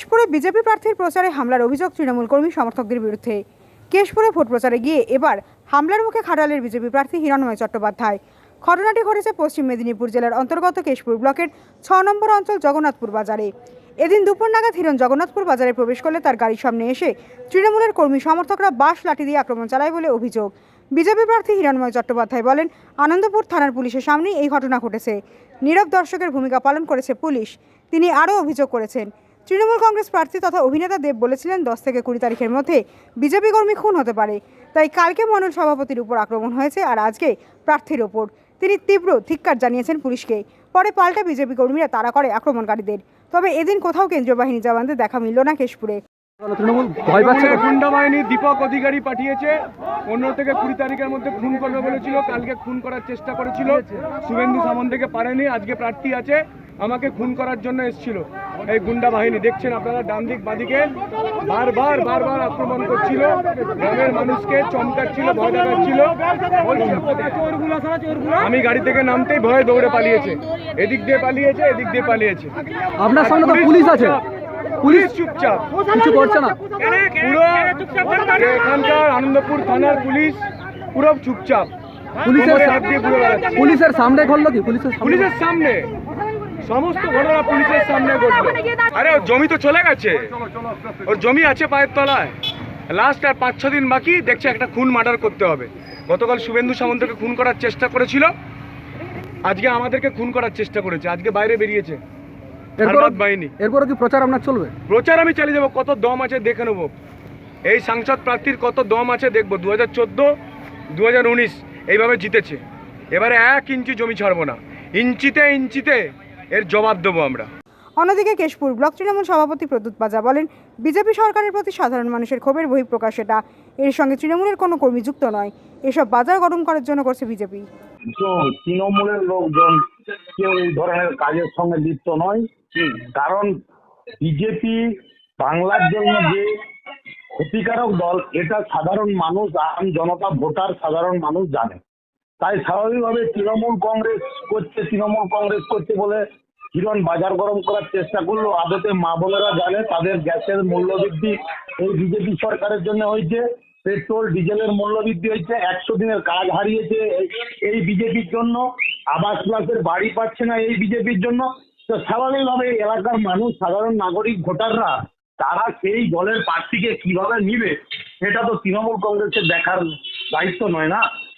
কেশপুরে BJP প্রার্থীর প্রচারে হামলার অভিযোগ তৃণমূল কর্মী সমর্থকদের বিরুদ্ধে। কেশপুরে ভোট প্রচারে গিয়ে এবার হামলার মুখে খাটালের বিজেপি প্রার্থী হিরণময় চট্টোপাধ্যায়। ঘটনাটি ঘটেছে পশ্চিম মেদিনীপুর জেলার অন্তর্গত কেশপুর ব্লকের ছ নম্বর অঞ্চল জগন্নাথপুর বাজারে। এদিন দুপুর নাগাদ হিরণ জগন্নাথপুর বাজারে প্রবেশ করলে তার গাড়ির সামনে এসে তৃণমূলের কর্মী সমর্থকরা বাঁশ লাঠি দিয়ে আক্রমণ চালায় বলে অভিযোগ। বিজেপি প্রার্থী হিরণময় চট্টোপাধ্যায় বলেন, আনন্দপুর থানার পুলিশের সামনেই এই ঘটনা ঘটেছে। নীরব দর্শকের ভূমিকা পালন করেছে পুলিশ। তিনি আরও অভিযোগ করেছেন। তৃণমূল কংগ্রেস প্রার্থী তথা অভিনেতা দেব বলেছিলেন, দশ থেকে কুড়ি তারিখের মধ্যে বিজেপি কর্মী খুন হতে পারে। তাই কালকে মণ্ডল সভাপতির উপর আক্রমণ হয়েছে আর আজকে প্রার্থীর ওপর তিনি তীব্র ধিক্কার জানিয়েছেন পুলিশকে। পরে পাল্টা বিজেপি কর্মীরা তাড়া করে আক্রমণকারীদের। তবে এদিন কোথাও কেন্দ্রীয় বাহিনী জওয়ানদের দেখা মিলল না কেশপুরে। তৃণমূল ভয় পাচ্ছে গুন্ডা বাহিনী দীপক অধিকারী পাঠিয়েছে। পনেরো থেকে কুড়ি তারিখের মধ্যে খুন করবে বলেছিল। কালকে খুন করার চেষ্টা করেছিল। শুভেন্দু সামন্তকে পারেনি। আজকে প্রার্থী আছে। আমাকে খুন করার জন্য এসেছিল। এই গুন্ডা বাহিনী দেখছেন আপনারা? ডান দিক বাদিকে বারবার বারবার আক্রমণ করছিল। গ্রামের মানুষকে চমকাচ্ছিল ভয় দেখাচ্ছিল। আমি গাড়ি থেকে নামতেই ভয়ে দৌড়ে পালিয়েছে। এদিক দিয়ে পালিয়েছে এদিক দিয়ে পালিয়েছে। আপনার সামনে তো পুলিশ আছে। পুলিশ চুপচাপ। কিছু করছে না। পুরো এখানকার আনন্দপুর থানার পুলিশ পুরো চুপচাপ। পুলিশের পুলিশের সামনে ঘটলো কি? পুলিশের সামনে? পুলিশের সামনে। সমস্ত ঘটনা পুলিশের সামনে ঘটলো। আরে ওর জমি তো চলে গেছে। ওর জমি আছে পায়ের তলায়। লাস্ট আর পাঁচ ছ দিন বাকি দেখছে একটা খুন মার্ডার করতে হবে। গতকাল শুভেন্দু সামন্তকে খুন করার চেষ্টা করেছিল। আজকে আমাদেরকে খুন করার চেষ্টা করেছে। আজকে বাইরে বেরিয়েছে। এরপরও কি প্রচার আপনার চলবে? প্রচার আমি চালিয়ে যাব কত দম আছে দেখে নেব। এই সাংসদ প্রার্থীর কত দম আছে দেখব। দু হাজার চোদ্দ দু হাজার উনিশ এইভাবে জিতেছে। এবারে এক ইঞ্চি জমি ছাড়বো না। ইঞ্চিতে ইঞ্চিতে এর জবাব দেবো আমরা। অন্যদিকে কেশপুর ব্লক তৃণমূল সভাপতি প্রদ্যুৎ পাজা বলেন বিজেপি সরকারের প্রতি সাধারণ মানুষের ক্ষোভের বহিঃপ্রকাশ এটা। এর সঙ্গে তৃণমূলের কোনো কর্মী যুক্ত নয়। এসব বাজার গরম করার জন্য করছে বিজেপি। তো তৃণমূলের লোকজন কেউ এই ধরনের কাজের সঙ্গে লিপ্ত নয়। কারণ বিজেপি বাংলার জন্য যে ক্ষতিকারক দল এটা সাধারণ মানুষ আম জনতা ভোটার সাধারণ মানুষ জানে। তাই স্বাভাবিকভাবে তৃণমূল কংগ্রেস করছে, তৃণমূল কংগ্রেস করছে বলে কিরণ বাজার গরম করার চেষ্টা করল। আদতে মা বোনেরা জানে তাদের গ্যাসের মূল্য বৃদ্ধি এই বিজেপি সরকারের জন্য হয়েছে। পেট্রোল, ডিজেলের মূল্য বৃদ্ধি হয়েছে, একশো দিনের কাজ হারিয়েছে এই- বিজেপির জন্য। আবাস প্লাসের বাড়ি পাচ্ছে না এই বিজেপির জন্য। তো স্বাভাবিকভাবে এলাকার মানুষ, সাধারণ নাগরিক, ভোটাররা, তারা সেই দলের প্রার্থীকে কীভাবে নিবে, সেটা তো তৃণমূল কংগ্রেসের দেখার দায়িত্ব নয় না?